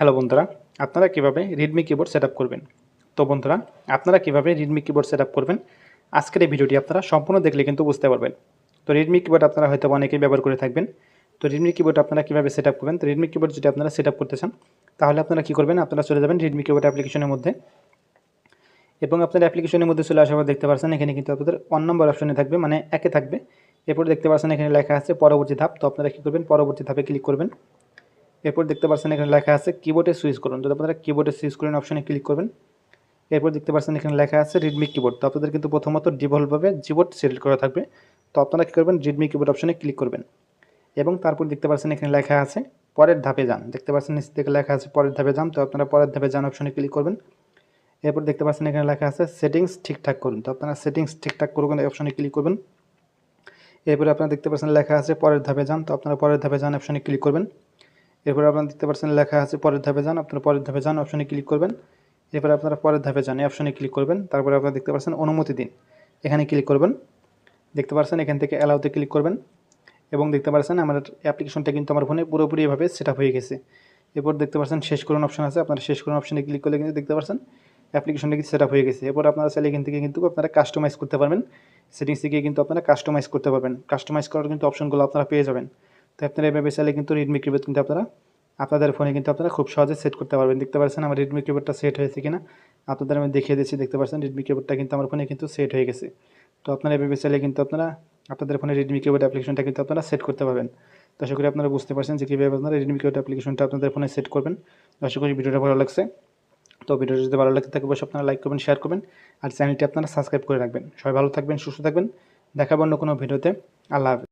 Hello বন্ধুরা, আপনারা কীভাবে রেডমি কিবোর্ড সেট করবেন? তো বন্ধুরা, আপনারা কীভাবে রেডমি কিবোর্ড সেট করবেন? আজকের এই ভিডিওটি আপনারা সম্পূর্ণ দেখলে কিন্তু বুঝতে পারবেন। তো রেডমি কিবোর্ড আপনারা হয়তো অনেকেই ব্যবহার করে থাকবেন। তো রেডমি কিবোর্ড আপনারা কীভাবে সেট করবেন? তো রেডমি কিবোর্ড যদি আপনারা সেট করতে চান, তাহলে আপনারা কী করবেন? আপনারা চলে যাবেন রেডমি কিবোর্ড অ্যাপ্লিকেশনের মধ্যে। এবং আপনার অ্যাপ্লিকেশনের মধ্যে চলে আসার পর দেখতে পাচ্ছেন এখানে কিন্তু আপনাদের ওয়ান নম্বর অপশনে থাকবে মানে একে থাকবে। এরপর দেখতে পাচ্ছেন এখানে লেখা আছে পরবর্তী ধাপ। তো আপনারা কী করবেন? পরবর্তী ধাপে ক্লিক করবেন। এরপর দেখতে পাচ্ছেন এখানে লেখা আছে কিবোর্ডে সুইচ করুন। তো আপনারা কিবোর্ডে সুইচ করুন অপশানে ক্লিক করবেন। এরপর দেখতে পাচ্ছেন এখানে লেখা আছে রিডমি কিবোর্ড তো আপনাদের কিন্তু প্রথমত ডিভলভভাবে জিবোর্ড সিলেক্ট করা থাকবে। তো আপনারা কী করবেন? রিডমি কিবোর্ড অপশানে ক্লিক করবেন। এবং তারপর দেখতে পাচ্ছেন এখানে লেখা আছে পরের ধাপে যান। দেখতে পাচ্ছেন নিচ থেকে লেখা আছে পরের ধাপে যান। তো আপনারা পরের ধাপে যান অপশানে ক্লিক করবেন। এরপর দেখতে পাচ্ছেন এখানে লেখা আছে সেটিংস ঠিকঠাক করুন। তো আপনারা সেটিংস ঠিকঠাক করবেন অপশনে ক্লিক করবেন। এরপরে আপনারা দেখতে পাচ্ছেন লেখা আছে পরের ধাপে যান। তো আপনারা পরের ধাপে যান অপশনে ক্লিক করবেন। এরপরে আপনারা দেখতে পাচ্ছেন লেখা আছে পরের ধাপে যান। আপনারা পরের ধাপে যান অপশনে ক্লিক করবেন। এরপরে আপনারা পরের ধাপে যান অপশনে ক্লিক করবেন। তারপরে আপনারা দেখতে পাচ্ছেন অনুমতি দিন। এখানে ক্লিক করবেন। দেখতে পাচ্ছেন এখান থেকে অ্যালাউতে ক্লিক করবেন। এবং দেখতে পাচ্ছেন আমার অ্যাপ্লিকেশনটা কিন্তু আমার ফোনে পুরোপুরি এভাবে সেট হয়ে গেছে। এরপর দেখতে পাচ্ছেন শেষ করুন অপশন আছে। আপনারা শেষ করুন অপশনে ক্লিক করলে কিন্তু দেখতে পাচ্ছেন অ্যাপ্লিকেশনটা কিন্তু সেট হয়ে গেছে। এরপর আপনারা চাইলে এখান থেকে কিন্তু আপনারা কাস্টমাইজ করতে পারবেন। সেটিংস থেকে কিন্তু আপনারা কাস্টমাইজ করতে পারবেন। কাস্টমাইজ করার কিন্তু অপশনগুলো আপনারা পেয়ে যাবেন। তো আপনারা এভাবে চাইলে কিন্তু রেডমি কিবোর্ড কিন্তু আপনারা আপনাদের ফোনে কিন্তু আপনারা খুব সহজে সেট করতে পারবেন। দেখতে পাচ্ছেন আমার রেডমি কিবোর্ডটা সেট হয়েছে কিনা? আপনাদের আমি দেখিয়ে দিচ্ছি, দেখতে পাচ্ছেন রেডমি কিবোর্ডটা কিন্তু আমার ফোনে কিন্তু সেট হয়ে গেছে। তো আপনারা এভাবে চাইলে কিন্তু আপনারা আপনাদের ফোনে রেডমি কিবোর্ড অ্যাপ্লিকেশনটা কিন্তু আপনারা সেট করতে পারবেন। তো আশা করি আপনারা বুঝতে পারছেন যে কীভাবে আপনারা রেডমি কিবোর্ড অ্যাপ্লিকেশনটা আপনাদের ফোনে সেট করবেন। তো আশা করি ভিডিওটা ভালো লাগছে। তো ভিডিওটা যদি ভালো লাগে থাকে, অবশ্যই আপনারা লাইক করবেন শেয়ার করবেন। আর চ্যানেলটি আপনারা সাবস্ক্রাইব করে রাখবেন। সবাই ভালো থাকবেন, সুস্থ থাকবেন। দেখাবো অন্য কোনো ভিডিওতে। আল্লাহ হাফেজ।